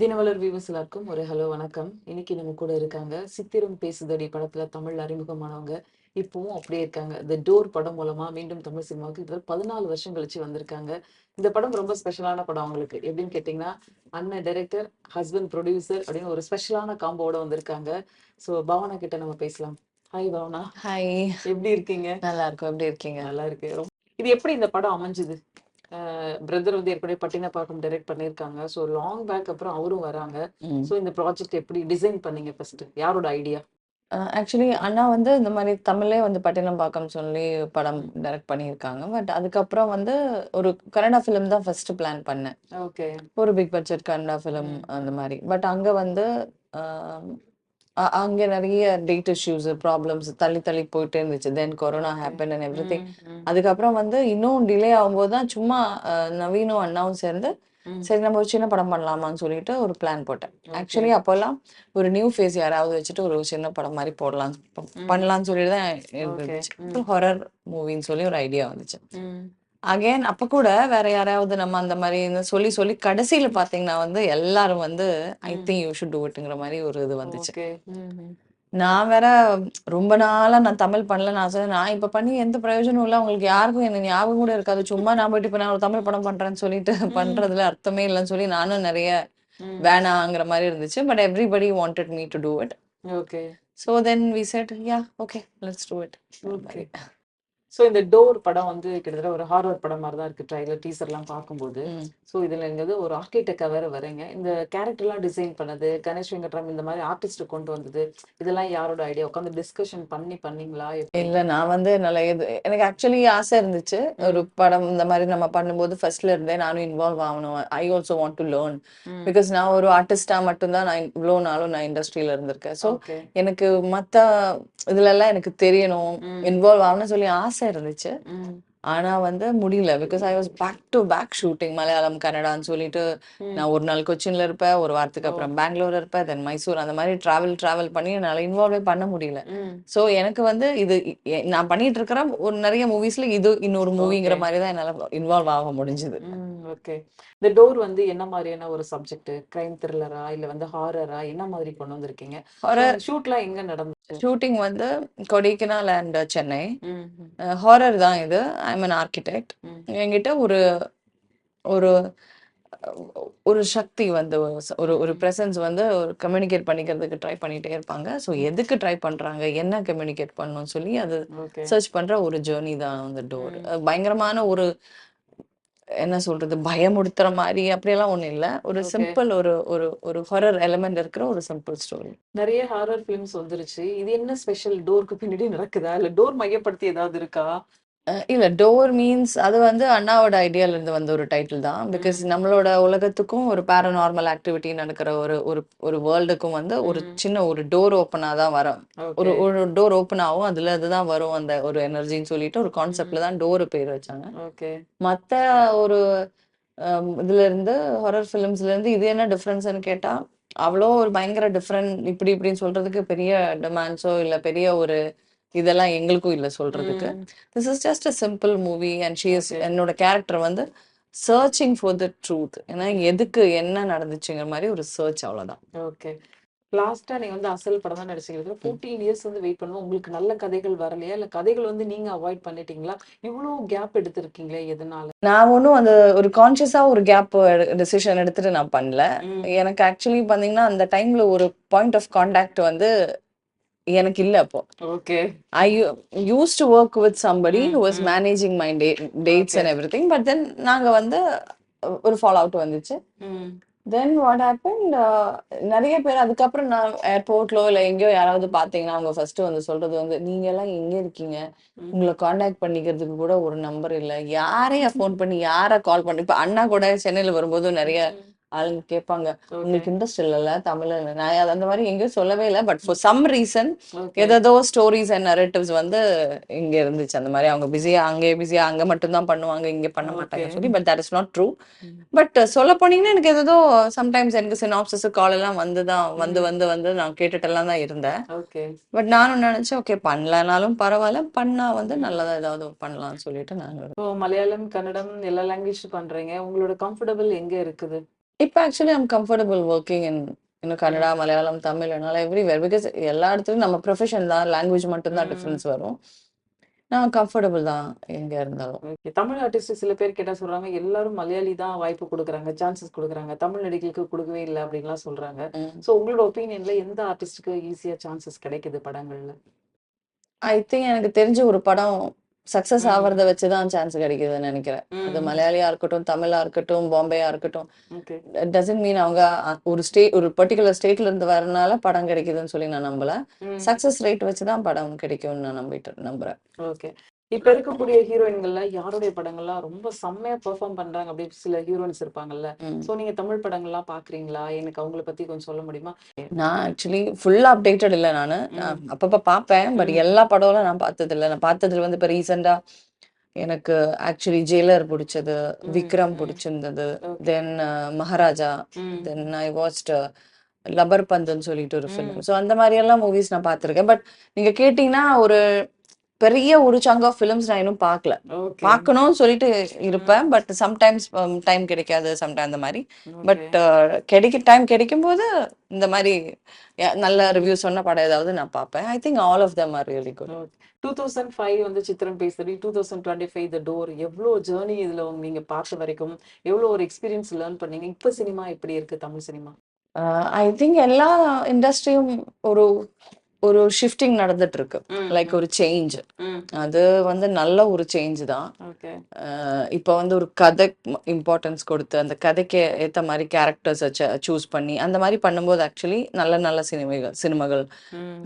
Dinamalar viewers எல்லாருக்கும் ஒரு hello வணக்கம். இன்னைக்கு நம்ம கூட இருக்காங்க. சித்திரம் பேசுதடி படத்துல தமிழ் அறிமுகமானவங்க. இப்பவும் அப்படியே இருக்காங்க. த டோர் படம் மூலமா மீண்டும் தமிழ் சினிமாவுக்கு இதுல பதினாலு வருஷம் கழிச்சு வந்திருக்காங்க. இந்த படம் ரொம்ப ஸ்பெஷலான படம் அவங்களுக்கு. எப்படின்னு கேட்டிங்கன்னா அண்ணன் டைரக்டர் ஹஸ்பண்ட் ப்ரொடியூசர் அப்படின்னு ஒரு ஸ்பெஷலான காம்போட வந்திருக்காங்க. ஸோ பவனா கிட்ட நம்ம பேசலாம். ஹாய் பவனா. ஹாய் எப்படி இருக்கீங்க? நல்லா இருக்கும். எப்படி இருக்கீங்க? நல்லா இருக்கு இது எப்படி இந்த படம் அமைஞ்சுது? பிரதர் வந்து ஏற்கனவே பட்டினப்பாக்கம் டைரக்ட் பண்ணியிருக்காங்க ஸோ லாங் பேக் அப்புறம் அவரும் வராங்க. ஸோ இந்த ப்ராஜெக்ட் எப்படி டிசைன் பண்ணீங்க ஃபர்ஸ்ட் யாரோட ஐடியா ஆக்சுவலி அண்ணா வந்து இந்த மாதிரி தமிழ்லே வந்து பட்டினம்பாக்கம் சொல்லி படம் டைரக்ட் பண்ணியிருக்காங்க. பட் அதுக்கப்புறம் வந்து ஒரு கன்னடா ஃபிலிம் தான் ஃபர்ஸ்ட் பிளான் பண்ணேன். ஓகே ஒரு பிக் பட்ஜெட் கன்னடா ஃபிலிம். அந்த மாதிரி. பட் அங்கே வந்து அங்கே நிறைய டேட் இஷ்யூஸ் ப்ராப்ளம்ஸ் தள்ளி தள்ளி போயிட்டே இருந்துச்சு. Then corona happen and everything அதுக்கப்புறம் வந்து இன்னும் டிலே ஆகும்போது தான் சும்மா நவீனும் அண்ணாவும் சேர்ந்து சரி நம்ம ஒரு சின்ன படம் பண்ணலாமான்னு சொல்லிட்டு ஒரு பிளான் போட்டேன். ஆக்சுவலி அப்போல்லாம் ஒரு நியூ ஃபேஸ் யாராவது வச்சுட்டு ஒரு சின்ன படம் மாதிரி போடலாம். பண்ணலாம்னு சொல்லிட்டு தான். இருந்துச்சு. ஹொரர் மூவின்னு சொல்லி ஒரு ஐடியா வந்துச்சு. அகைன் அப்ப கூட வேற யாராவது நம்ம அந்த மாதிரி இந்த சொல்லி சொல்லி கடைசியில பாத்தீங்கன்னா வந்து எல்லாரும் வந்து I. Think you should do இட்ங்கிற மாதிரி ஒரு இது வந்துச்சு. நான் வேற ரொம்ப நாளா நான் தமிழ் பண்ணல நான் சொன்னேன் நான் இப்ப பண்ணி எந்த பிரயோஜனம் இல்லை. உங்களுக்கு யாருக்கும் என்ன ஞாபகம் கூட இருக்காது. சும்மா நான் போயிட்டு இப்ப நான் ஒரு தமிழ் படம் பண்றேன்னு சொல்லிட்டு பண்றதுல அர்த்தமே இல்லைன்னு சொல்லி நானும் நிறைய வேணாங்கிற மாதிரி இருந்துச்சு. But everybody wanted me to do it okay. So then we said yeah okay let's do it okay. So இந்த டோர் படம் வந்து கிட்டத்தட்ட ஒரு ஹாரர் படம் மாதிரி தான் இருக்கு ட்ரைலர் டீசர்லாம் பார்க்கும்போது. ஸோ இதுல இருந்து ஒரு ஆர்கிடெக்டாக வேற வரீங்க இந்த கேரக்டர்லாம் டிசைன் பண்ணது கணேஷ் வெங்கட்ராம் இந்த மாதிரி ஆர்டிஸ்ட் கொண்டு வந்தது இதெல்லாம் யாரோட ஐடியா உட்காந்து டிஸ்கஷன் பண்ணி பண்ணீங்களா? இல்ல நான் வந்து நல்ல இது எனக்கு ஆக்சுவலி ஆசை இருந்துச்சு. ஒரு படம் இந்த மாதிரி நம்ம பண்ணும்போது ஃபர்ஸ்ட்ல இருந்தே நானும் இன்வால்வ் ஆகணும். I also want to learn. Because நான் ஒரு ஆர்டிஸ்டா மட்டும்தான் நான் இவ்வளோ நாளும் நான் இண்டஸ்ட்ரியில இருந்திருக்கேன். ஸோ எனக்கு மத்த இதுல எல்லாம் எனக்கு தெரியணும். இன்வால்வ் ஆகணும்னு சொல்லி ஆசை இருந்துச்சு. ம். ஆனா வந்து முடியல. Because I was back to back shooting Malayalam கன்னடான்னு சொல்லிட்டு. நான் ஒரு நாள் கொச்சின்ல இருப்பேன் ஒரு வாரத்துக்கு அப்புறம் பெங்களூர் இருப்பேன் தென் மைசூர். அந்த மாதிரி டிராவல் டிராவல் பண்ணி என்னால இன்வால்வே பண்ண முடியல. சோ எனக்கு வந்து இது நான் பண்ணிட்டு இருக்கிற ஒரு நிறைய மூவிஸ்ல இது இன்னொரு மூவிங்கிற. மாதிரி தான் என்னால இன்வால்வ் ஆக முடிஞ்சது. ஓகே. இந்த டோர் வந்து என்ன மாதிரியான ஒரு சப்ஜெக்ட் கிரைம் த்ரில்லரா இல்ல வந்து ஹாரரா என்ன மாதிரி கொண்டு வந்திருக்கீங்க? ஷூட்லாம் எங்க நடந்துச்சு ஷூட்டிங் வந்து கொடைக்கனால் அண்ட் சென்னை. ஹாரர் தான் இது. I am an architect. என்கிட்ட ஒரு ஒரு ஒரு சக்தி வந்து ஒரு ஒரு ப்ரெசன்ஸ் வந்து ஒரு கம்யூனிகேட் பண்ணிக்கிறதுக்கு ட்ரை பண்ணிட்டே இருப்பாங்க. ஸோ எதுக்கு ட்ரை பண்றாங்க? என்ன கம்யூனிகேட் பண்ணணும்னு சொல்லி அது சர்ச் பண்ற ஒரு ஜேர்னி தான் அந்த டோர் பயங்கரமான ஒரு என்ன சொல்றது பயமுடுத்துற மாதிரி அப்படியெல்லாம் ஒண்ணும் இல்ல. ஒரு. சிம்பிள் ஒரு ஒரு ஒரு ஹொரர் எலிமெண்ட் இருக்கிற ஒரு சிம்பிள் ஸ்டோரி நிறைய ஹாரர் ஃபிலிம்ஸ் வந்துருச்சு. இது என்ன ஸ்பெஷல் டோருக்கு பின்னாடி நடக்குதா? இல்ல டோர் மையப்படுத்தி ஏதாவது இருக்கா? இல்ல டோர் மீன்ஸ் அது வந்து அண்ணாவோட ஐடியால இருந்து வந்த ஒரு டைட்டில் தான். பிகாஸ் நம்மளோட உலகத்துக்கும் ஒரு பேரநார்மல் ஆக்டிவிட்டி நடக்கிற ஒரு ஒரு ஒரு வேர்ல்டுக்கும் வந்து ஒரு. சின்ன ஒரு டோர் ஓப்பனா தான் வரும். ஒரு ஒரு டோர் ஓப்பன் ஆகும் அதுல அதுதான் வரும் அந்த ஒரு எனர்ஜின்னு சொல்லிட்டு ஒரு கான்செப்ட்ல தான் டோர் பேர் வச்சாங்க. ஓகே மத்த ஒரு இதுல இருந்து ஹாரர் ஃபிலிம்ஸ்ல இருந்து இது என்ன டிஃப்ரென்ஸ்னு கேட்டா அவ்வளோ ஒரு பயங்கர டிஃப்ரெண்ட் இப்படி இப்படின்னு சொல்றதுக்கு பெரிய டிமாண்ட்ஸோ இல்ல பெரிய ஒரு இதெல்லாம் எங்களுக்கும் இல்ல சொல்றதுக்கு. This is just a simple movie and she is. என்னோட கேரக்டர் வந்து சர்ச்சிங் ஃபார் த ட்ரூத் ஏன்னா எதுக்கு என்ன நடந்துச்சுங்கிற மாதிரி ஒரு சர்ச் அவ்வளவுதான். ஓகே லாஸ்டா நீங்க வந்து அசல் படம் தான் நடிச்சிருக்கீங்க ஃபோர்டீன் இயர்ஸ் வந்து வெயிட் பண்ணுவோம் உங்களுக்கு நல்ல கதைகள் வரலையா? இல்ல கதைகள் வந்து நீங்க அவாய்ட் பண்ணிட்டீங்களா? இவ்வளவு கேப் எடுத்திருக்கீங்களே எதனால? நான் ஒன்றும் அந்த ஒரு கான்ஷியஸா ஒரு கேப் டெசிஷன் எடுத்துட்டு நான் பண்ணல. எனக்கு ஆக்சுவலி பாத்தீங்கன்னா அந்த டைம்ல ஒரு பாயிண்ட் ஆஃப் கான்டாக்ட் வந்து எனக்கு இல்ல அப்போ. Okay. I used to work with somebody who was. Managing my. Day dates. And everything but then நாங்க வந்து ஒரு ஃபாலோ அவுட் வந்துச்சு தென் வாட் ஹேப்பன் நிறைய பேர் அதுக்கப்புறம் நான் ஏர்போர்ட்லோ இல்லை எங்கேயோ யாராவது பார்த்தீங்கன்னா அவங்க ஃபர்ஸ்ட் வந்து சொல்றது வந்து நீங்க எல்லாம் எங்க இருக்கீங்க. உங்களை காண்டாக்ட் பண்ணிக்கிறதுக்கு கூட ஒரு நம்பர் இல்லை. யாரையா ஃபோன் பண்ணி யாரை கால் பண்ணி? இப்போ அண்ணா கூட சென்னையில வரும்போது நிறைய ஆளுங்க கேட்பாங்க உங்களுக்கு இன்ட்ரெஸ்ட் இல்லைல்ல தமிழ்ல இல்லை. நான் அது அந்த மாதிரி எங்கேயும் சொல்லவே இல்லை. பட் ஃபார் சம் ரீசன் ஏதோ ஸ்டோரிஸ் அண்ட் நரேட்டிவ்ஸ் வந்து இங்க இருந்துச்சு. அந்த மாதிரி அவங்க பிஸியா அங்கே பிஸியா அங்க மட்டும் தான் பண்ணுவாங்க இங்க பண்ண மாட்டாங்க. சொல்லி. But that is not true. But சொல்ல போனீங்கன்னா எனக்கு ஏதோ சம்டைம்ஸ் எனக்கு சினாப்சஸ் கால் எல்லாம் வந்து தான் வந்து. வந்து வந்து நான் கேட்டுட்டெல்லாம் தான் இருந்தேன். பட் நானும் நினைச்சேன் ஓகே பண்ணலனாலும் பரவாயில்ல பண்ணா வந்து நல்லதா ஏதாவது பண்ணலாம்னு சொல்லிட்டு இப்போ மலையாளம் கன்னடம் எல்லா லாங்குவேஜ் பண்றீங்க. உங்களோட கம்ஃபர்டபுள் எங்க இருக்குது? இப்போ actually I'm comfortable working in இன்னும் கன்னடா மலையாளம் தமிழ் என்னால் எவ்ரிவேர் பிகாஸ் எல்லா இடத்துலையும் நம்ம ப்ரொஃபஷன் தான் லாங்குவேஜ் மட்டும்தான். டிஃப்ரென்ஸ் வரும் நான் கம்ஃபர்டபுள் தான் எங்கே இருந்தாலும் ஓகே. தமிழ் ஆர்டிஸ்ட் சில பேர் கேட்டா சொல்றாங்க, எல்லாரும் மலையாளி தான் வாய்ப்பு குடுக்குறாங்க, சான்சஸ் குடுக்குறாங்க. தமிழ் நடிகைக்கு குடுக்கவே இல்ல அப்டின்லாம் சொல்றாங்க. சோ உங்களோட ஒப்பீனியன்ல எந்த ஆர்டிஸ்ட்க்கு ஈஸியா சான்சஸ் கிடைக்குது படங்கள்ல? ஐ திங்க் எனக்கு தெரிஞ்ச ஒரு படம் சக்ஸஸ் ம். ஆவறத வச்சு தான் சான்ஸ் கிடைக்குதுன்னு நெனைக்கிறேன். அது. மலையாளியா இருக்கட்டும், தமிழா இருக்கட்டும், பாம்பேயா இருக்கட்டும். டசன்ட் மீன் அவங்க ஒரு ஸ்டே ஒரு பர்ட்டிகுலர் ஸ்டேட்ல இருந்து வரனால படம் கிடைக்குதுன்னு சொல்லி நான் நம்பல. ம். சக்ஸஸ் ரேட் வச்சு தான் படம் கிடைக்கும்னு நான் நம்பிட்டு நம்புறேன். ஓகே. இப்ப இருக்கக்கூடிய ஹீரோயின்கள்ல யாருடைய படங்கள்லாம் ரொம்ப செம்மையா பெர்ஃபார்ம் பண்றாங்க அப்டி சில ஹீரோயின்ஸ் இருப்பாங்கல்ல. சோ நீங்க தமிழ் படங்கள்லாம் பார்க்குறீங்களா? எனக்கு அவங்கள பத்தி கொஞ்சம் சொல்ல முடியுமா? நான் ஆக்சுவலி ஃபுல்லா அப்டேட்டட் இல்ல நானு. அப்பப்ப பார்ப்பேன். பட். எல்லா படம்லாம் நான் பார்த்ததில்ல. நான் பார்த்ததுல வந்து இப்ப ரீசென்ட்டா எனக்கு ஆக்சுவலி ஜெயிலர் புடிச்சது. Vikram. புடிச்சிருந்தது. Then Maharaja. Then I watched Lubber பந்துன்னு சொல்லிட்டு ஒரு ஃபிலிம். ஸோ அந்த மாரியெல்லாம் மூவிஸ் நான் பார்த்துருக்கேன். பட் நீங்க கேட்டீங்கன்னா ஒரு பெரிய ஒரு சங்க் ஆஃப் ஃபிலிம்ஸ் நான் இன்னும் பார்க்கல. பார்க்கணும்னு சொல்லிட்டு. இருப்பேன். பட் சம்டைம்ஸ் டைம் கிடைக்காது. சம்டைம் அந்த மாரி. But okay. கிடைக்க டைம் கிடைக்கும்போது இந்த மாரி ய நல்ல ரிவ்யூ சொன்ன படம் ஏதாவது நான் பார்ப்பேன். I think all of them are really good. Okay. 2005 வந்து சித்திரம் பேசுதடி, 2025 த டோர் எவ்ளோ ஜர்னி இதுல நீங்க பார்த்த வரைக்கும், எவ்ளோ ஒரு எக்ஸ்பீரியன்ஸ் லேர்ன் பண்ணீங்க? இப்ப சினிமா எப்படி இருக்கு தமிழ் சினிமா? ஐ திங்க் எல்லா இண்டஸ்ட்ரியும் ஒரு ஒரு ஷிஃப்டிங் நடந்துட்டு இருக்கு. லைக். ஒரு சேஞ்ச். அது வந்து நல்ல ஒரு சேஞ்ச் தான். இப்ப வந்து ஒரு கதை இம்பார்ட்டன்ஸ் கொடுத்து, அந்த கதைக்கு ஏத்த மாரி கேரக்டர்ஸ சூஸ் பண்ணி, அந்த மாரி பண்ணும்போது ஆக்சுவலி நல்ல நல்ல சினிமைகள் சினிமாகள்.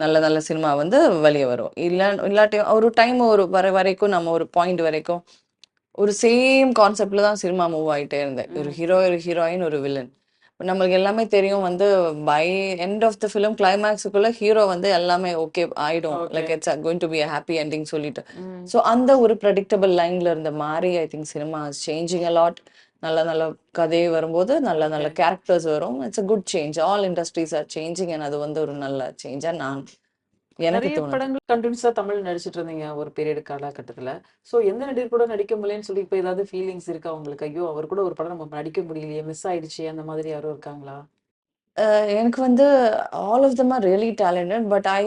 நல்ல நல்ல சினிமா வந்து வெளிய வரும். இல்ல இல்லாட்டி ஒரு டைம் ஒரு வர வரைக்கும் நம்ம ஒரு பாயிண்ட் வரைக்கும் ஒரு சேம் கான்செப்ட்ல தான் சினிமா மூவ் ஆயிட்டே இருந்தது. ஒரு. ஹீரோ, ஒரு ஹீரோயின், ஒரு வில்லன். நம்மளுக்கு எல்லாமே தெரியும் வந்து by end of the film கிளைமாக்ஸ்க்குள்ள hero வந்து எல்லாமே ஓகே ஆயிடும். Like it's going to be happy ending சொல்லிட்டு. ஸோ அந்த ஒரு ப்ரெடிக்டபிள் லைன்ல இருந்த மாரி I think cinema is changing a lot. நல்ல நல்ல கதை வரும்போது நல்ல நல்ல. கேரக்டர்ஸ் வரும். It's a good change. All industries are changing and அது வந்து ஒரு நல்ல சேஞ்சா நான் நெறைய. படங்கள் கன்டினியூஸா தமிழ் நடிச்சிட்டு இருந்தீங்க ஒரு பீரியட் காலகட்டத்துல. சோ எந்த நடிகர் கூட நடிக்க முடியலன்னு சொல்லி இப்ப ஏதாவது ஃபீலிங்ஸ் இருக்கா உங்களுக்கு? ஐயோ! அவர் கூட ஒரு படம் நம்ம நடிக்க முடியலையே, மிஸ் ஆயிடுச்சே அந்த மாதிரி யாரும் இருக்காங்களா? எனக்கு வந்து all of them are really talented. But I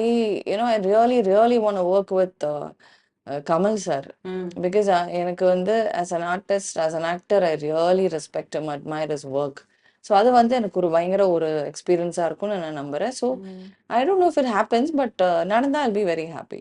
you know I really really to work with Kamal sir. Because எனக்கு வந்து as an artist, as an actor I really respect admire his work. So அது வந்து எனக்கு ஒரு பயங்கர ஒரு எக்ஸ்பீரியன்ஸா இருக்கும்னு நான் நம்புறேன். So. I don't know if it happens but நடந்தா ஐல் பி வெரி ஹாப்பி.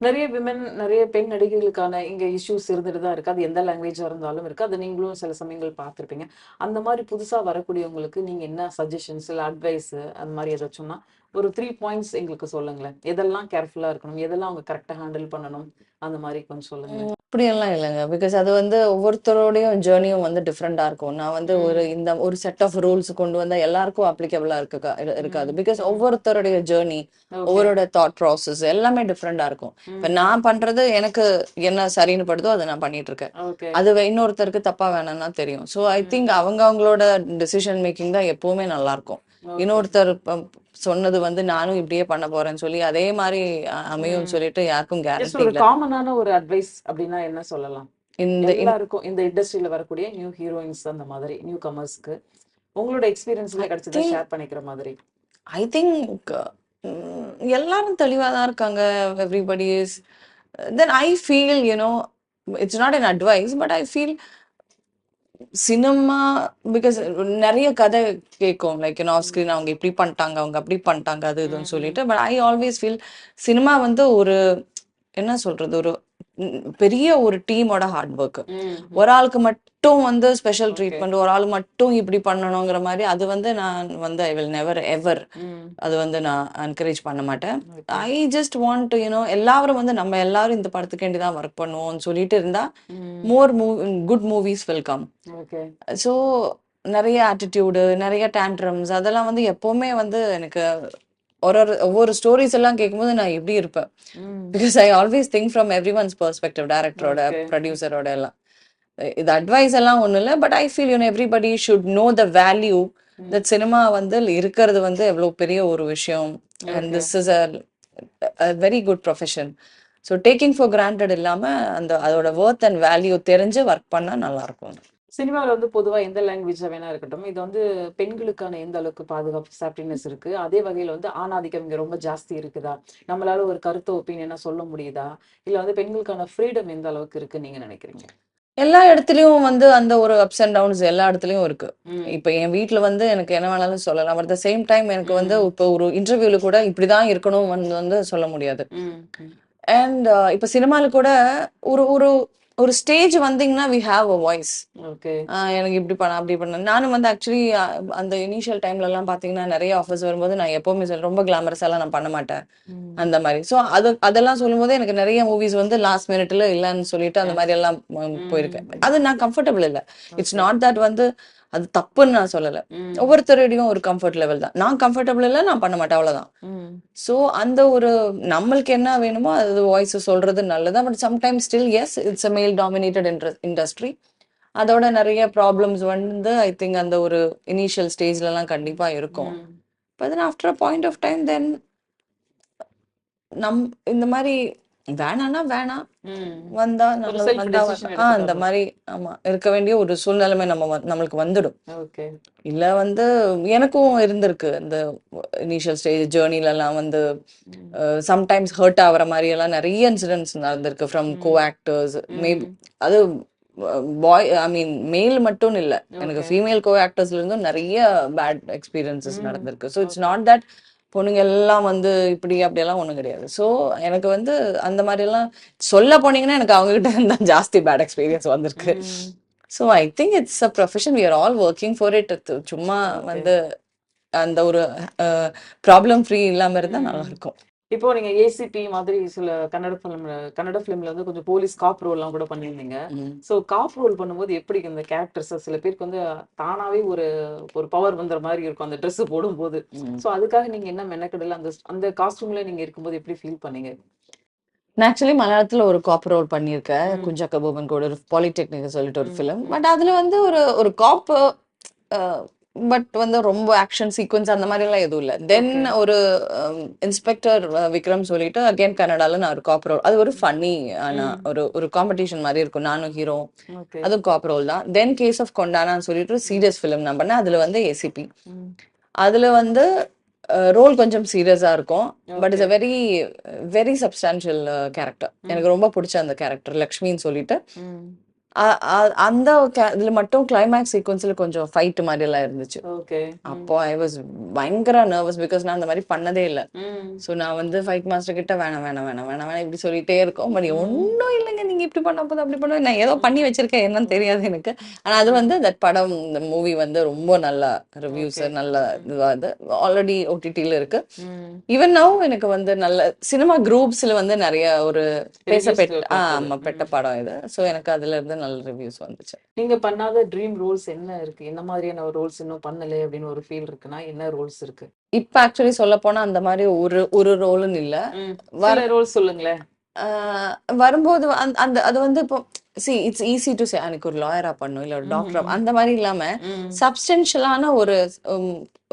நெறைய விமென் நெறைய பெண் நடிகைகளுக்கான இங்க இஷ்யூஸ் இருந்துட்டு தான் இருக்கு. அது எந்த லாங்குவேஜா இருந்தாலும் இருக்கு. அது நீங்களும் சில சமயங்கள் பார்த்திருப்பீங்க. அந்த மாரி புதுசா வரக்கூடியவங்களுக்கு நீங்க என்ன சஜஷன்ஸ் இல்ல அட்வைஸ் அந்த மாரி ஏதாச்சும்னா, ஒரு 3 பாயிண்ட்ஸ் எங்களுக்கு சொல்லுங்களேன். எதெல்லாம் கேர்ஃபுல்லா இருக்கணும்? எதெல்லாம் அவங்க கரெக்ட்டா ஹேண்டில் பண்ணணும்? அந்த மாரி கொஞ்சம் சொல்லுங்களேன். ம். அப்படியெல்லாம் இல்லங்க. பிகாஸ் அது வந்து ஒவ்வொருத்தருடையும் ஜர்னியும் வந்து டிஃப்ரெண்ட்டா இருக்கும். நான் வந்து ஒரு. இந்த ஒரு செட் ஆஃப் ரூல்ஸ் கொண்டு வந்தா எல்லாருக்கும் அப்ளிகபிளா இருக்கக்கா இரு இருக்காது. பிகாஸ். ஒவ்வொருத்தருடைய ஜர்னி. ஒவ்வொருவரோட தாட் ப்ராசஸ் எல்லாமே டிஃப்ரெண்ட்டா இருக்கும். இப்ப. நான் பண்றது எனக்கு என்ன சரின்னு படுதோ அத நான் பண்ணிட்டு இருக்கேன். அது இன்னொருத்தருக்கு தப்பா வேணாம்னா தெரியும். So I. திங்க் அவங்க அவங்களோட டிசிஷன் மேக்கிங் தான் எப்பவுமே நல்லாருக்கும். ஓகே. இன்னொருத்தர் சொன்னது வந்து நானும் இப்படியே பண்ண போறேன்னு சொல்லி அதே மாரி அ அமையும்னு ம். சொல்லிட்டு யாருக்கும் கேரண்டி. காமனான ஒரு அட்வைஸ் அப்டின்னா என்ன சொல்லலாம்? இந்த எல்லாருக்கும் இந்த இண்டஸ்ட்ரியில வரக்கூடிய நியூ ஹீரோயின்ஸ் அந்த மாதிரி, நியூ கமர்ஸ்க்கு உங்களோட எக்ஸ்பீரியன்ஸ்ல கிடைச்சத ஷேர் பண்ணிக்கிற மாதிரி. ஐ திங்க் எல்லாரும் தெளிவா தான் இருக்காங்க. Everybody is then I feel you know it's not an advice but I feel cinema because நெறைய கதை கேட்கும். Like you know off. Screen அவங்க இப்படி பண்ணிட்டாங்க, அவங்க அப்படி பண்ணிட்டாங்க அது இதுன்னு. சொல்லிட்டு. But I always feel cinema வந்து ஒரு என்ன சொல்றது? ஒரு பெரிய ஒரு டீமோட ஹார்ட் ஒர்க். ஒரு. ஆளுக்கு மட்டும் வந்து ஸ்பெஷல். ட்ரீட்மெண்ட், ஒரு ஆள் மட்டும் இப்படி பண்ணணுங்கிற மாரி அது வந்து நான் வந்து ஐ வில் நெவர் எவர். அது வந்து நான் என்கரேஜ் பண்ண மாட்டேன். I just want you know எல்லாரும் வந்து நம்ம எல்லாரும் இந்த படத்துக்காண்டி தான் ஒர்க் பண்ணுவோம்னு சொல்லிட்டு இருந்தா. More move good movies will come. Okay. So நெறைய ஆட்டிட்யூடு, நெறைய டேண்ட்ரம்ஸ் அதெல்லாம் வந்து எப்பவுமே வந்து எனக்கு ஒரு ஒரு ஒவ்வொரு ஸ்டோரீஸ் எல்லாம் கேட்கும்போது நான் இப்படி இருப்பேன். Because I always think from everyone's perspective டைரக்டரோட. ப்ரொடியூசரோட எல்லாம். இது அட்வைஸ் எல்லாம் ஒண்ணும் இல்ல. But I feel you know everybody should know the value. That cinema வந்து இருக்கிறது வந்து எவ்வளோ பெரிய ஒரு விஷயம். And. This is a very good profession. So taking for granted இல்லாம அந்த அதோட வொர்த் அண்ட் வேல்யூ தெரிஞ்சு ஒர்க் பண்ணா நல்லாருக்கும். சினிமாவுல வந்து பொதுவா எந்த லாங்குவேஜா வேணா இருக்கட்டும், இது வந்து பெண்களுக்கான எந்த அளவுக்கு பாதுகாப்பு, சேஃப்டினஸ் இருக்கு? அதே வகையில வந்து ஆணாதிக்கம் இங்க ரொம்ப ஜாஸ்தி இருக்குதா? நம்மளால ஒரு கருத்து, ஒப்பீனியனா சொல்ல முடியுதா? இல்ல வந்து பெண்களுக்கான ஃப்ரீடம் எந்த அளவுக்கு இருக்குன்னு நீங்க நினைக்கிறீங்க? எல்லா இடத்துலயும் வந்து அந்த ஒரு அப்ஸ் அண்ட் டவுன்ஸ் எல்லா இடத்துலயும் இருக்கு. இப்ப என் வீட்ல வந்து எனக்கு என்ன வேணாலும் சொல்லலாம். அட் த சேம் டைம் எனக்கு வந்து. இப்போ ஒரு இன்டர்வியூல கூட இப்படிதான் இருக்கணும் வந்து வந்து சொல்ல முடியாது. அண்ட் இப்ப சினிமால கூட ஒரு ஒரு ஒரு ஸ்டேஜ் வந்தீங்கன்னா we have a voice. Okay. எனக்கு இப்படி பண்ண, அப்படி பண்ண. நானும் வந்து ஆக்சுவலி அந்த இனிஷியல் டைம்லலாம் பார்த்தீங்கன்னா, நெறைய ஆஃபர்ஸ் வரும்போது நான் எப்பவுமே சொல்றேன், ரொம்ப கிளாமரஸாலாம் நான் பண்ண மாட்டேன். அந்த மாரி. ஸோ அது அதெல்லாம் சொல்லும்போது எனக்கு நெறைய மூவிஸ் வந்து லாஸ்ட் மினிட்ல இல்லன்னு சொல்லிட்டு அந்த. மாரி எல்லாம் போயிருக்கேன். அது நான் கம்ஃபர்டபிள் இல்ல. இட்ஸ். நாட் தட் வந்து அது தப்புன்னு நான் சொல்லல. ஒவ்வொருத்தருடையும் ஒரு கம்ஃபர்ட் லெவல் தான். நான் கம்ஃபர்டபிள் இல்ல, நான் பண்ண மாட்டேன் அவ்வளோதான். ஸோ அந்த ஒரு நம்மளுக்கு என்ன வேணுமோ அது வாய்ஸ் சொல்றது நல்லது. But sometimes still yes it's a male dominated industry. அதோட நெறைய ப்ராப்ளம்ஸ் வந்து ஐ திங்க் அந்த ஒரு இனிஷியல் ஸ்டேஜ்லலாம் கண்டிப்பா இருக்கும். But then after a point of time then நம் இந்த மாரி வேணான்னா வேணாம். வந்தா வந்தா எடுத்துட்டா அந்த. மாரி ஆமா. இருக்க வேண்டிய ஒரு சூழ்நிலைமை நம்ம நம்மளுக்கு வந்துடும். இல்ல வந்து எனக்கும் இருந்திருக்கு. இந்த இனிஷியல் ஸ்டேஜ் ஜர்னிலலாம் வந்து ம். அ சம்டைம்ஸ் ஹர்ட் ஆகுற மாரியெல்லாம் நெறைய இன்சிடென்ட்ஸ் நடந்திருக்கு ஃப்ரம் கோ. ஆக்டர்ஸ். மேபி. அது பாய் ஐ மீன் மேல் மட்டும்னு இல்ல. எனக்கு. ஃபீமேல் கோ ஆக்டர்ஸ்ல இருந்தும் நெறைய பேட் எக்ஸ்பீரியன்ஸஸ் ம். நடந்திருக்கு. So it's. நாட் தட் பொண்ணுங்க எல்லாம் வந்து இப்படி அப்படியெல்லாம் ஒண்ணும் கிடையாது. ஸோ எனக்கு வந்து அந்த மாரியெல்லாம் சொல்ல போனீங்கன்னா எனக்கு அவங்க கிட்ட இருந்து தான் ஜாஸ்தி பேட் எக்ஸ்பீரியன்ஸ் வந்திருக்கு. So I think it's a profession we are all working for it. சும்மா. வந்து அந்த ஒரு ப்ராப்ளம் ஃப்ரீ இல்லாம இருந்தா ம். இப்போ நீங்க ஏசிபி மாதிரி சில கன்னட ஃபிலிம்ல கன்னட ஃபிலிம்ல வந்து கொஞ்சம் போலீஸ் காப் ரோல்லாம் கூட பண்ணியிருந்தீங்க. ஸோ காப் ரோல் பண்ணும்போது எப்படி இந்த கேரக்டர்ஸ சில பேருக்கு வந்து தானாவே ஒரு ஒரு பவர் வந்துற மாரி இருக்கும். அந்த ட்ரெஸ் போடும்போது. ஸோ அதுக்காக நீங்க என்ன மெனக்கெடல அந்த அந்த காஸ்டியூம்ல நீங்க இருக்கும்போது எப்படி ஃபீல் பண்ணீங்க? நான் ஆக்சுவலி மலையாளத்துல ஒரு காப் ரோல் பண்ணியிருக்கேன். ம். குஞ்சக்க போபன் கூட ஒரு பாலிடெக்னிக் சொல்லிட்டு ஒரு. ஃபிலிம். பட் அதுல வந்து ஒரு ஒரு காப் அ பட் வந்து ரொம்ப ஆக்ஷன் சீக்வென்ஸ் அந்த மாரிலாம் எதுவும் இல்ல. தென். ஒரு இன்ஸ்பெக்டர் விக்ரம் சொல்லிட்டு அகைன் கன்னடால நான் ஒரு காப் ரோல். அது ஒரு ஃபன்னி ஆனா. ஒரு ஒரு காம்படிஷன் மாரி இருக்கும். நானும் ஹீரோ. அதுவும் காப் ரோல் தான். தென் கேஸ் ஆஃப் கொண்டானான்னு சொல்லிட்டு. சீரியஸ் ஃபிலிம் நான் பண்ணேன். அதுல வந்து ஏசிபி. அதுல வந்து ரோல் கொஞ்சம் சீரியஸா இருக்கும். But. It's a very very substantial character. எனக்கு ரொம்ப புடிச்ச அந்த கேரக்டர் லக்ஷ்மின்னு சொல்லிட்டு. அந்த இதுல மட்டும் கிளைமாக்ஸ் சீக்வென்ஸ்ல கொஞ்சம் ஃபைட் மாரிலாம் இருந்துச்சு. ஓகே. ம். அப்போ ஐ வாஸ் பயங்கர நர்வஸ் பிகாஸ் நான் அந்த மாரி பண்ணதே இல்ல. ஸோ நான் வந்து ஃபைட் மாஸ்டர் கிட்ட வேணாம், வேணாம், வேணாம், வேணாம், வேணாம் இப்படி சொல்லிட்டே இருக்கோம். பட் ம். ஒண்ணும் இல்லைங்க. நீங்க இப்படி பண்ண போது அப்படி பண்ண நான் ஏதோ பண்ணி வச்சிருக்கேன். என்னன்னு. தெரியாது எனக்கு. ஆனா அது. வந்து தட் படம் இந்த மூவி வந்து ரொம்ப நல்ல ரிவ்யூஸ். நல்ல ம். இதுவா இது ஆல்ரெடி ஓடிடில இருக்கு. ஈவன் நவ் எனக்கு வந்து நல்ல சினிமா குரூப்ஸ்ல வந்து நெறைய ஒரு ரிவ்யூஸ் பேசப்பெட் ஆ போகுது. ஆமா பெட்ட. படம் இது. ஸோ எனக்கு அதுல இருந்து நல்ல ரிவ்யூஸ் வந்துச்சு. நீங்க பண்ணாத ட்ரீம் ரோல்ஸ் என்ன இருக்கு? என்ன மாதிரியான ஒரு ரோல்ஸ் இன்னும் பண்ணல அப்படின்னு ஒரு ஃபீல் இருக்குன்னா, என்ன ரோல்ஸ் இருக்கு? இப்ப ஆக்சுவலி சொல்லப்போனா அந்த மாரி ஒரு ஒரு ரோல்ன்னு இல்ல. வர ரோல்ஸ் சொல்லுங்களேன். வரும்போது அந் அந்த அது வந்து இப்போ see it's easy to say எனக்கு ஒரு லாயரா பண்ணணும். இல்ல ஒரு டாக்டரா. அந்த மாரி இல்லாம. சப்ஸ்டென்ஷியலான ஒரு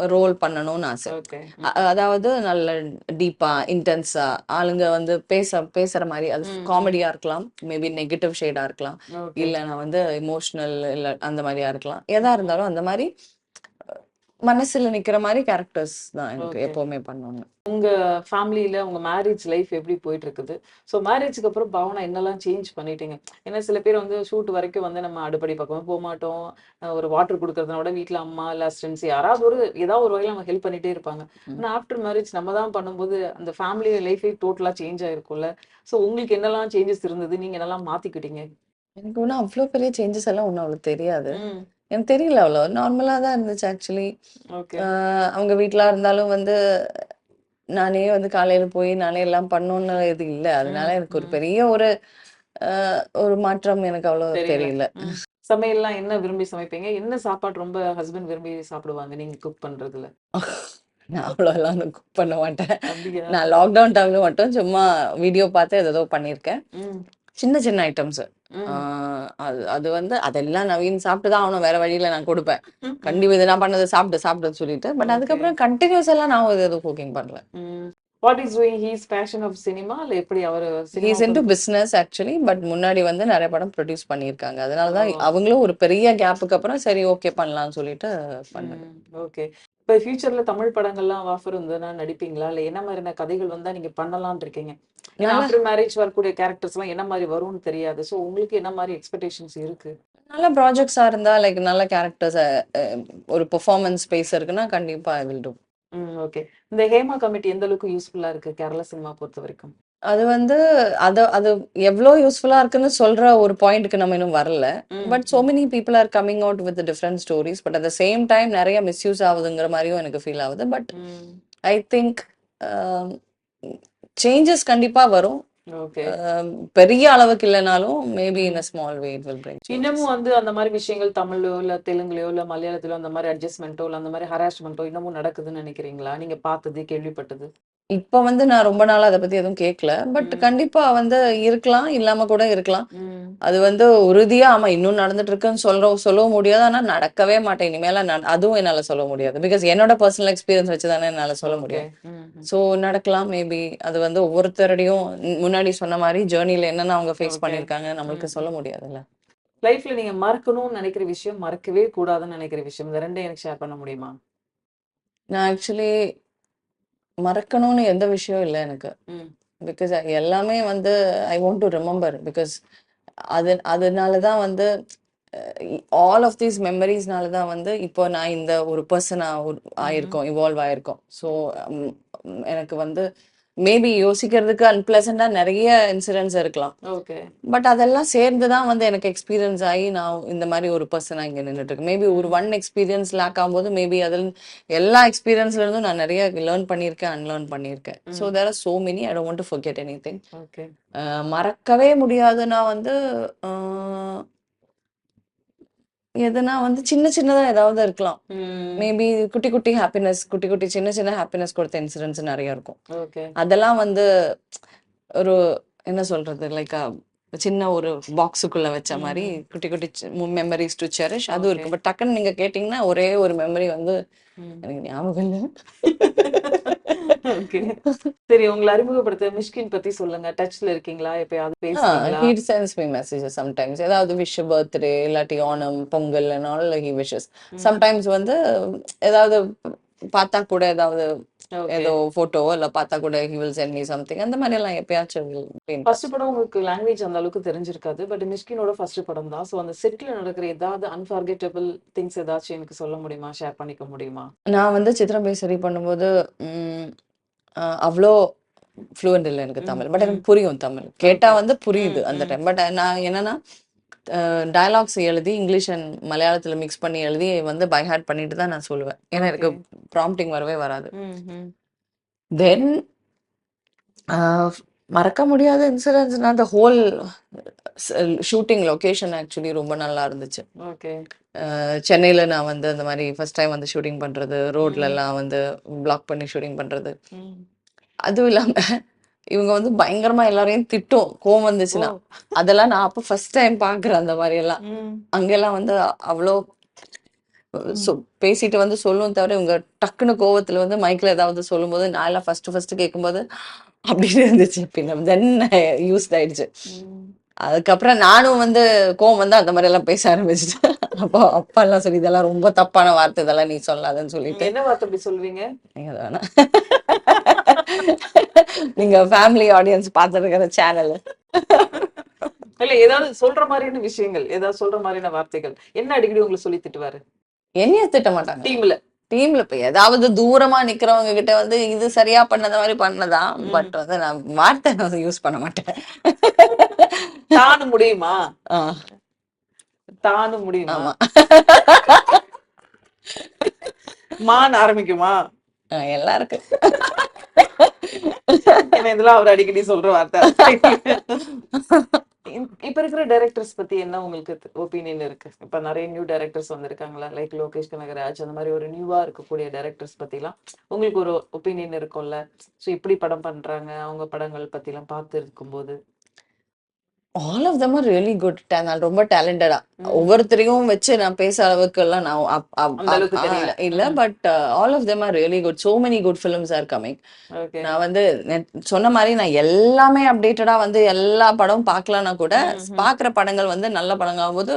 ரோல் பண்ணணும்னு ஆசை. அதாவது நல்ல டீப்பா, இன்டென்ஸா ஆளுங்க வந்து பேச பேசுற மாரி அது. காமெடியா இருக்கலாம். மேபி நெகட்டிவ் ஷேடா இருக்கலாம். இல்ல நான் வந்து எமோஷனல் இல்ல அந்த மாரியா இருக்கலாம். எதா. இருந்தாலும் அந்த மாரி மனசுல நிக்கிற மாரி கேரக்டர்ஸ் தான் எனக்கு. எப்பவுமே பண்ணணும்னு. உங்க ஃபேமிலில உங்க மேரேஜ் லைஃப் எப்படி போயிட்டு இருக்குது? ஸோ மேரேஜ்க்கு அப்புறம் பாவனா என்னலாம் சேஞ்ச் பண்ணிட்டீங்க? ஏன்னா சில பேர் வந்து ஷூட் வரைக்கும் வந்து நம்ம அடுப்படி பக்கமே போமாட்டோம். அ ஒரு வாட்டர் குடுக்கறதுனா கூட வீட்ல அம்மா இல்ல அசிஸ்டன்ட்ஸ் யாராவது ஒரு ஏதாவது ஒரு வகையில அவங்க ஹெல்ப் பண்ணிட்டே இருப்பாங்க. ஆனா ஆஃப்டர் மேரேஜ் நம்ம தான் பண்ணும்போது அந்த ஃபேமிலி லைஃபே டோட்டலா சேஞ்ச் ஆயிருக்கும்ல. ஸோ உங்களுக்கு என்னலாம் சேஞ்சஸ் இருந்தது? நீங்க என்னலாம் மாத்திக்கிட்டீங்க? எனக்கு ஒண்ணும் அவ்ளோ பெரிய சேஞ்சஸ் எல்லாம் ஒண்ணும் அவ்வளோ தெரியாது. எனக்கு தெரியல அவ்வளோ. நார்மலா தான் இருந்துச்சு ஆக்சுவலி. அவங்க வீட்ல இருந்தாலும் வந்து நானே வந்து காலையில போய் நானே எல்லாம் பண்ணணும்னு இது இல்ல. அதனால. எனக்கு ஒரு. பெரிய ஒரு ஒரு மாற்றம் எனக்கு அவ்வளோ தெரியல. சமையல்லாம் என்ன விரும்பி சமைப்பீங்க? என்ன சாப்பாடு ரொம்ப ஹஸ்பண்ட் விரும்பி சாப்பிடுவாங்க நீங்க குக் பண்றதுல? நான் அவ்வளோலாம் குக் பண்ண மாட்டேன். நான் லாக்டவுன் டைம்ல மட்டும் சும்மா வீடியோ பார்த்து ஏதேதோ பண்ணியிருக்கேன். சின்ன சின்ன ஐட்டம்ஸ். அது அது வந்து அதெல்லாம் நவீன் சாப்பிட்டு தான் ஆகணும். வேற வழியில நான் குடுப்பேன். கண்டிப்பா இது நான் பண்ணது சாப்பிடு சாப்பிடுன்னு சொல்லிட்டு. பட். அதுக்கப்புறம் கன்டினியூஸா எல்லாம் நான் எதுவும் குக்கிங். ம். What is doing he's passion of cinema இல்ல எப்படி அவர் he's into cinema business actually but முன்னாடி வந்து நிறைய படம் ப்ரொடியூஸ் பண்ணியிருக்காங்க அதனால தான் அவங்களும் ஒரு பெரிய கேப்புக்கு அப்புறம் சரி ஓகே பண்ணலாம்னு சொல்லிட்டு பண்ணது ஓகே இப்போ ஃபியூச்சர்ல தமிழ் படங்கள்லாம் ஆஃபர் இருந்ததுன்னா நடிப்பீங்களா? இல்ல என்ன மாதிரியான கதைகள் வந்தா நீங்க பண்ணலாம்னு இருக்கீங்க ஏன்னா ஆஃப்டர் மேரேஜ் வரக்கூடிய கேரக்டர்ஸ் எல்லாம் என்ன மாதிரி வரும்னு தெரியாது. ஸோ உங்களுக்கு என்ன மாதிரி எக்ஸ்பெக்டேஷன்ஸ் இருக்கு? நல்ல ப்ராஜெக்ட்ஸாக இருந்தால் லைக் நல்ல கேரக்டர்ஸ் ஒரு பெர்ஃபார்மன்ஸ் ஸ்பேஸ் இருக்குன்னா கண்டிப்பாக ஐ வில் டூ ஓகே இந்த ஹேமா கமிட்டி எந்த அளவுக்கு யூஸ்ஃபுல்லா இருக்கு? கேரளா சினிமா பொறுத்த வரைக்கும். அது வந்து அது அது எவ்வளோ யூஸ்ஃபுல்லாக இருக்குன்னு சொல்கிற ஒரு பாயிண்ட்டுக்கு நம்ம இன்னும் வரல. But so hmm many people are coming out with different stories but at the same time நிறைய மிஸ்யூஸ் ஆகுதுங்கிற மாதிரியும் எனக்கு ஃபீல் ஆகுது. பட் ஐ திங்க் சேஞ்சஸ் கண்டிப்பாக வரும். Um, பெரிய அளவுக்கு இல்லைனாலும் maybe in small way it will bring இன்னமும் வந்து அந்த மாதிரி விஷயங்கள் தமிழ்லயோ இல்ல தெலுங்குலயோ இல்ல மலையாளத்திலோ அந்த மாதிரி அட்ஜஸ்ட்மெண்ட்டோ இல்ல அந்த மாதிரி ஹராஸ்மெண்ட்டோ இன்னமும் நடக்குதுன்னு நினைக்கிறீங்களா? நீங்க பார்த்தது கேள்விப்பட்டது? இப்போ வந்து நான் ரொம்ப நாளா அதை பத்தி எதுவும் கேட்கல பட் கண்டிப்பா வந்து இருக்கலாம் இல்லாம கூட இருக்கலாம். அது வந்து உறுதியா ஆமா இன்னும் நடந்துட்டு இருக்குன்னு சொல்றோம் சொல்லவும் முடியாது. ஆனா நடக்கவே மாட்டேன். இனிமேல அதுவும் என்னால சொல்ல முடியாது. பிகாஸ் என்னோட பர்சனல் எக்ஸ்பீரியன்ஸ் வச்சு தானே என்னால சொல்ல முடியும். ஸோ நடக்கலாம் மேபி அது வந்து ஒவ்வொருத்தருடையும் முன்- முன்னாடி சொன்ன மாதிரி ஜேர்னில என்னென்ன அவங்க ஃபேஸ் ம் நம்மளுக்கு சொல்ல முடியாதுல்ல. லைஃப்ல நீங்க மறக்கணும்னு நினைக்கிற விஷயம் மறக்கவே கூடாதுன்னு நினைக்கிற விஷயம் இந்த ரெண்டையும் எனக்கு ஷேர் பண்ண முடியுமா? நான் ஆக்சுவலி மறக்கணும்னு எந்த விஷயம் இல்லை எனக்கு. பிகாஸ் எல்லாமே வந்து I want to remember because அது அதனால தான் வந்து ஆல் ஆஃப் தீஸ் மெமரிஸ்னால தான் வந்து இப்போ நான் இந்த ஒரு பர்சனாக ஆயிருக்கோம் இவால்வ் ஆயிருக்கோம். ஸோ எனக்கு வந்து மேபி யோசிக்கிறதுக்கு அன்பிளசண்டாக நிறைய இன்சிடென்ட்ஸ் இருக்கலாம். பட் அதெல்லாம் சேர்ந்து தான் வந்து எனக்கு எக்ஸ்பீரியன்ஸ் ஆகி நான் இந்த மாதிரி ஒரு பர்சனாக இங்கே நின்றுட்டு இருக்கேன் மேபி ஒரு ஒன் எக்ஸ்பீரியன்ஸ் லேக் ஆகும்போது மேபி அதில் எல்லா எக்ஸ்பீரியன்ஸ்ல இருந்தும் நான் நிறைய லேர்ன் பண்ணியிருக்கேன் அன்லேர்ன் பண்ணியிருக்கேன். So there are so many I don't to forget anything மறக்கவே முடியாதுன்னா வந்து எதுனா வந்து சின்ன சின்னதா ஏதாவது இருக்கலாம். மேபி குட்டி குட்டி ஹாப்பினஸ் குட்டி குட்டி சின்ன சின்ன ஹாப்பினஸ் கொடுத்த இன்சிடென்ட்ஸ் நிறைய இருக்கும். அதெல்லாம் வந்து ஒரு என்ன சொல்றது லைக் சின்ன ஒரு பாக்ஸுக்குள்ள வச்ச மாதிரி குட்டி குட்டி மெமரிஸ் டு செரிஷ் அதுவும் இருக்கு. பட் டக்குன்னு நீங்க கேட்டிங்கன்னா ஒரே ஒரு மெமரி வந்து எனக்கு ஞாபகம் இல்லை. சரி உங்களை அறிமுகப்படுத்த மிஷ்கின் பத்தி சொல்லுங்க. டச்ல இருக்கீங்களா? எப்பயாவது பேசுனீங்களா? He sends me messages sometimes ஏதாவது விஷ் பர்த்டே இல்லாட்டி Onam Pongal all he wishes sometimes வந்து ஏதாவது பார்த்தா கூட ஏதாவது ஏதோ போட்டோவோ இல்லை பார்த்தா கூட he will send me something அந்த மாதிரி எல்லாம் எப்பயாச்சும். ஃபர்ஸ்ட் படம் உங்களுக்கு லாங்குவேஜ் அந்த அளவுக்கு தெரிஞ்சிருக்காது. பட் மிஷ்கினோட ஃபர்ஸ்ட் படம் தான். ஸோ அந்த செட்ல நடக்கிற ஏதாவது அன்ஃபர்கெட்டபிள் திங்ஸ் ஏதாச்சும் எனக்கு சொல்ல முடியுமா? ஷேர் பண்ணிக்க முடியுமா? நான் வந்து சித்திரம் போய் சரி பண்ணும்போது அவ்வளோ ஃப்ளூயண்ட் இல்லை எனக்கு தமிழ். பட் எனக்கு புரியும் தமிழ். கேட்டா ஓகே வந்து புரியுது அந்த டைம் பட் நான் என்னன்னா டயலாக்ஸ் எழுதி இங்கிலீஷ் அண்ட் மலையாளத்தில் மிக்ஸ் பண்ணி எழுதி வந்து பை ஹார்ட் பண்ணிட்டு தான் நான் சொல்லுவேன். ஏன்னா எனக்கு ப்ராம்ப்டிங் வரவே வராது. தென் மறக்க முடியாத இன்சிடென்ட்ஸ்னா அந்த ஹோல் ஷூட்டிங் லொகேஷன் ஆக்சுவலி ரொம்ப நல்லா இருந்துச்சு. ஓகே சென்னையில நான் வந்து அந்த மாதிரி ஃபர்ஸ்ட் டைம் வந்து ஷூட்டிங் பண்றது ரோட்ல ம் எல்லாம் வந்து பிளாக் பண்ணி ஷூட்டிங் பண்றது. ம். அதுவும் இல்லாம இவங்க வந்து பயங்கரமா எல்லாரையும் திட்டும். கோவம் வந்துச்சுன்னா. அதெல்லாம் நான் அப்போ ஃபர்ஸ்ட் டைம் பாக்குறேன் அந்த மாதிரி எல்லாம் அங்கெல்லாம் வந்து அவ்வளோ பேசிட்டு வந்து சொல்லும் தவிர இவங்க டக்குன்னு கோவத்துல வந்து மைக்ல ஏதாவது சொல்லும்போது நான் எல்லாம் ஃபர்ஸ்ட் ஃபர்ஸ்ட் கேட்கும்போது அப்படின்னு இருந்துச்சு. பின்ன தென் யூஸ் ஆயிடுச்சு. அதுக்கப்புறம் நானும் வந்து கோவம் வந்து அந்த மாதிரி எல்லாம் பேச ஆரம்பிச்சிட்டேன். அப்போ அப்பா எல்லாம் சொல்லி இதெல்லாம் ரொம்ப தப்பான வார்த்தை இதெல்லாம் நீ சொல்லாதன்னு சொல்லிட்டு. என்ன வார்த்தை அப்படி சொல்வீங்க நீங்க ஃபேமிலி ஆடியன்ஸ் பார்த்துருக்கிற சேனல் இல்ல ஏதாவது சொல்ற மாதிரியான விஷயங்கள் ஏதாவது சொல்ற மாதிரியான வார்த்தைகள் என்ன அடிக்கடி உங்களுக்கு சொல்லி திட்டுவாரு? என்னைய திட்ட மாட்டாங்க. டீம்ல டீம்ல இப்ப ஏதாவது தூரமா நிக்கிறவங்க கிட்ட வந்து இது சரியா பண்ணத மாதிரி பண்ணதான் பட் வந்து நான் வார்த்தை நான் யூஸ் பண்ண மாட்டேன். தானு முடியுமா? ஆ, தானு முடியுமா? மான் ஆரம்பிக்குமா? எல்லாம் இருக்கு இதெல்லாம் அவர் அடிக்கடி சொல்ற வார்த்தை. இப்- இப்ப இருக்கிற டைரக்டர்ஸ் பத்தி என்ன உங்களுக்கு ஒப்பீனியன் இருக்கு? இப்ப நிறைய நியூ டைரக்டர்ஸ் வந்திருக்காங்களா? லைக் லோகேஷ் கனகராஜ் அந்த மாதிரி ஒரு நியூவா இருக்கக்கூடிய டைரக்டர்ஸ் பத்தி எல்லாம் உங்களுக்கு ஒரு ஒப்பீனியன் இருக்கும்ல? சோ இப்படி படம் பண்றாங்க அவங்க படங்கள் பத்தி எல்லாம் பார்த்து இருக்கும்போது all of them are really good நான் ரொம்ப டேலண்டடா. ஒவ்வொருத்தரையும் வச்சு நான் பேச அளவுக்கு எல்லாம் நான். இல்ல. But all of them are really good so many good films are coming நான் வந்து சொன்ன மாதிரி நான் எல்லாமே அப்டேட்டடா வந்து எல்லா படமும் பார்க்கலனா கூட பாக்குற படங்கள் வந்து நல்ல படங்கும் போது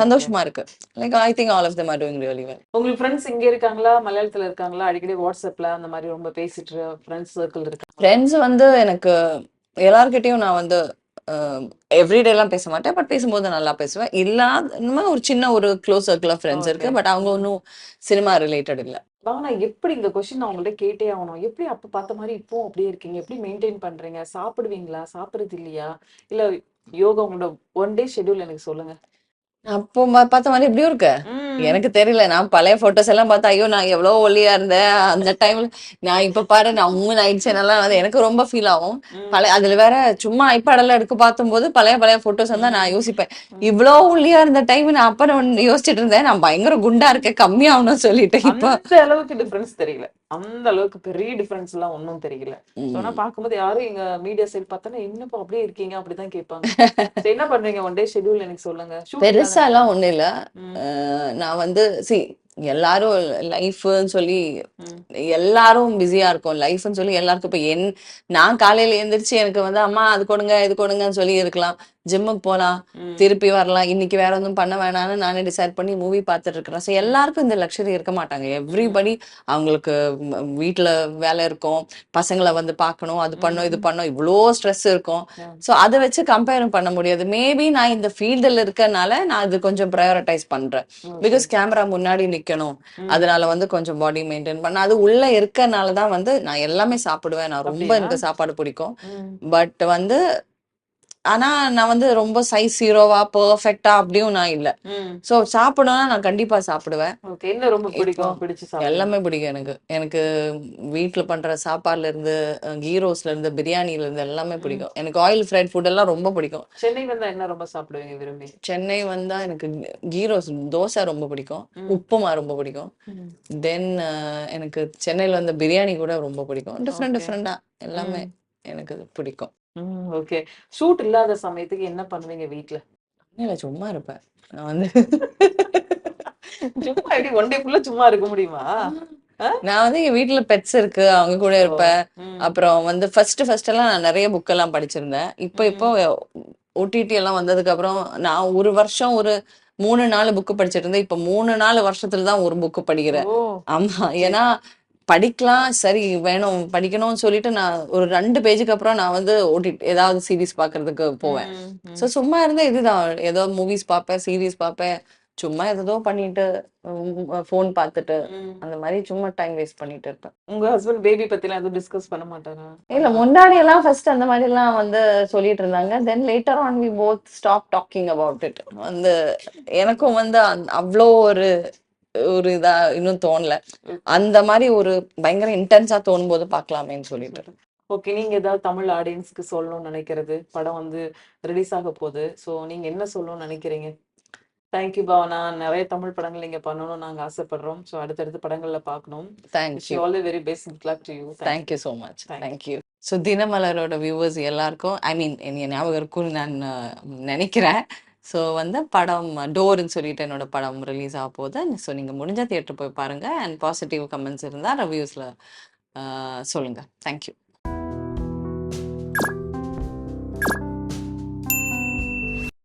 சந்தோஷமா இருக்கு. Like I think all of them are doing really well உங்களுக்கு ஃப்ரெண்ட்ஸ் இங்க இருக்காங்களா? மலையாளத்துல இருக்காங்களா? அடிக்கடி வாட்ஸ்அப்ல அந்த மாதிரி ரொம்ப பேசிட்டு ஃப்ரெண்ட்ஸ் சர்க்கிள் இருக்காங்க ஃப்ரெண்ட்ஸ் வந்து எனக்கு எல்லார்கிட்டயும் நான் வந்து எவ்ரிடே எல்லாம் பேச மாட்டேன் பட் பேசும்போது நல்லா பேசுவேன். இல்லாத ஒரு சின்ன ஒரு க்ளோஸ் சர்க்கிள் ஆஃப் ஃப்ரெண்ட்ஸ் இருக்கு. பட் அவங்க ஒன்றும் சினிமா ரிலேட்டட் இல்ல. பாவனா எப்படி இந்த கொஸ்டின் நான் உங்கள்ட்ட கேட்டே ஆகணும்? எப்படி அப்ப பார்த்த மாதிரி இப்போ அப்படியே இருக்கீங்க? எப்படி மெயின்டைன் பண்றீங்க? சாப்பிடுவீங்களா? சாப்பிடுறது இல்லையா? இல்ல யோகா உங்களோட ஒன் டே ஷெட்யூல் எனக்கு சொல்லுங்க. அப்போ பார்த்த மாதிரி எப்படியும் இருக்கு. எனக்கு தெரியல. நான் பழைய போட்டோஸ் எல்லாம் பார்த்தா ஐயோ நான் எவ்வளவு ஒல்லியா இருந்தேன். அந்த டைம்ல நான் இப்ப பாரு நான் மூணு ஆயிடுச்சு என்னால வந்து எனக்கு ரொம்ப ஃபீல் ஆகும். பழைய அதுல வேற சும்மா ஐப்பாடெல்லாம் எடுக்க பார்க்கும்போது பழைய பழைய போட்டோஸ் வந்தா நான் யோசிப்பேன். இவ்வளோ ஒல்லியா இருந்த டைம் நான் அப்ப நான் யோசிச்சுட்டு இருந்தேன். நான் பயங்கர குண்டா இருக்கேன். கம்மியாகணும்னு சொல்லிட்டு இப்போ. அளவுக்கு டிஃபரன்ஸ் தெரியல. அந்த அளவுக்கு பெரிய டிஃபரன்ஸ் எல்லாம் ஒன்றும் தெரியல. ஆனா பார்க்கும்போது யாரும் எங்க மீடியா சைடு பார்த்தோன்னா என்னப்பா அப்படியே இருக்கீங்க? அப்படிதான் கேட்பாங்க. என்ன பண்றீங்க? ஒன் டே ஷெட்யூல் எனக்கு சொல்லுங்க. பெருசா? எல்லாம் ஒண்ணும் இல்ல. நான் வந்து சி எல்லாரும் லைஃப்னு சொல்லி. எல்லாரும் பிஸியா இருக்கும். லைஃப்னு சொல்லி எல்லாருக்கும் இப்ப என் நான் காலையில எந்திரிச்சு எனக்கு வந்து அம்மா அது கொடுங்க இது கொடுங்கன்னு சொல்லி இருக்கலாம். ஜிம்முக்கு போலாம். திருப்பி வரலாம். இன்னைக்கு வேற எதுவும் பண்ண வேணாம்னு நானே டிசைட் பண்ணி மூவி பார்த்துட்டு இருக்கிறேன் ஸோ எல்லாருக்கும் இந்த லக்ஸரி இருக்க மாட்டாங்க. எவ்ரிபடி அவங்களுக்கு ம், வீட்ல வேலை இருக்கும். பசங்களை வந்து பார்க்கணும் அது பண்ணும் இது பண்ணும் இவ்வளோ ஸ்ட்ரெஸ் இருக்கும். ஸோ அதை வச்சு கம்பேரும் பண்ண முடியாது. மேபி நான் இந்த ஃபீல்டில் இருக்கறனால நான் இது கொஞ்சம் ப்ரையாரிட்டைஸ் பண்றேன். பிகாஸ் கேமரா முன்னாடி நிக்கணும். ம். அதனால வந்து கொஞ்சம் பாடி மெயின்டைன் பண்ண அது உள்ள இருக்கறனால தான் வந்து நான் எல்லாமே சாப்பிடுவேன். நான் ரொம்ப? எனக்கு சாப்பாடு பிடிக்கும். பட் வந்து ஆனா நான் வந்து ரொம்ப சைஸ் ஹீரோவா பெர்ஃபெக்டா அப்படியும் நான் இல்ல. சோ சாப்பிடணும்னா நான் கண்டிப்பா சாப்பிடுவேன். என்ன ரொம்ப பிடிக்கும்? பிடிச்சு எல்லாமே பிடிக்கும் எனக்கு. எனக்கு வீட்ல பண்ற சாப்பாடுல இருந்து கீ ரோஸ்ல இருந்து பிரியாணில இருந்து எல்லாமே பிடிக்கும். எனக்கு ஆயில் ஃப்ரைட் ஃபுட் எல்லாம் ரொம்ப பிடிக்கும். சென்னை வந்தா என்ன ரொம்ப சாப்பிடுவீங்க விரும்பி? சென்னை வந்தா எனக்கு கீ ரோஸ் தோசை ரொம்ப பிடிக்கும். உப்புமா ரொம்ப பிடிக்கும். தென் எனக்கு சென்னையில வந்த பிரியாணி கூட ரொம்ப பிடிக்கும். டிஃப்ரெண்ட். டிஃப்ரெண்டா எல்லாமே. எனக்கு பிடிக்கும். ம் ஓகே. ஷூட் இல்லாத சமயத்துக்கு என்ன பண்ணுவீங்க வீட்ல? இல்ல சும்மா இருப்பேன். நான் வந்து சும்மா எப்படி ஒன் டே ஃபுல்லா சும்மா இருக்க முடியுமா? நான் வந்து எங்க வீட்ல பெட்ஸ் இருக்கு அவங்க கூட இருப்பேன். ம். அப்புறம் வந்து ஃபர்ஸ்ட் ஃபர்ஸ்ட் எல்லாம் நான் நிறைய புக் எல்லாம் படிச்சிருந்தேன். இப்போ இப்போ ஓடிடி எல்லாம் வந்ததுக்கு அப்புறம் நான் ஒரு வருஷம் ஒரு மூணு நாலு புக்கு படிச்சிட்டு இருந்தேன். இப்போ மூணு நாலு வருஷத்துல தான் ஒரு புக்கு படிக்கிறேன். ஆமா ஏன்னா படிக்கலாம். சரி வேணும் படிக்கணும்னு சொல்லிட்டு நான் ஒரு ரெண்டு பேஜுக்கு அப்புறம் நான் வந்து ஓடிடி ஏதாவது சீரிஸ் பார்க்கிறதுக்கு போவேன். ஸோ சும்மா இருந்தா இதுதான். ஏதோ மூவிஸ் பார்ப்பேன் சீரிஸ் பார்ப்பேன் சும்மா ஏதோ பண்ணிட்டு ஃபோன் பார்த்துட்டு. அந்த மாதிரி சும்மா டைம் வேஸ்ட் பண்ணிட்டு இருப்பேன். உங்க ஹஸ்பண்ட் பேபி பத்திலாம் எதுவும் டிஸ்கஸ் பண்ண மாட்டாரா? இல்ல முன்னாடி எல்லாம் ஃபர்ஸ்ட் அந்த மாதிரி எல்லாம் வந்து சொல்லிட்டு இருந்தாங்க. Then later on we both stop talking about it வந்து எனக்கும் வந்து அவ்வளோ ஒரு ஒரு இதா இன்னும் தோணல. அந்த மாதிரி ஒரு பயங்கர இன்டென்ஸா தோணும் போது பார்க்கலாமேன்னு சொல்லிட்டு ஓகே நீங்க ஏதாவது தமிழ் ஆடியன்ஸ்க்கு சொல்லணும்னு நினைக்கிறது படம் வந்து ரிலீஸ் ஆக போகுது. ஸோ நீங்க என்ன சொல்லணும்னு நினைக்கிறீங்க? Thank you Bhavana. நிறைய தமிழ் படங்கள் நீங்க பண்ணணும்னு நாங்க ஆசைப்படுறோம். ஸோ அடுத்தடுத்த படங்கள்ல பார்க்கணும் thank you all the very best good luck to you thank you so much. Thank you so தினமலரோட viewers எல்லாருக்கும் ஐ மீன் என் ஞாபகம் இருக்கும்னு நான் நினைக்கிறேன். ஸோ வந்து படம் டோர்னு சொல்லிட்டு என்னோட படம் ரிலீஸ் ஆக போகுது. ஸோ நீங்கள் முடிஞ்ச தியேட்டர் போய் பாருங்கள் அண்ட் பாசிட்டிவ் கமெண்ட்ஸ் இருந்தால் ரிவ்யூஸில் சொல்லுங்கள் தேங்க்யூ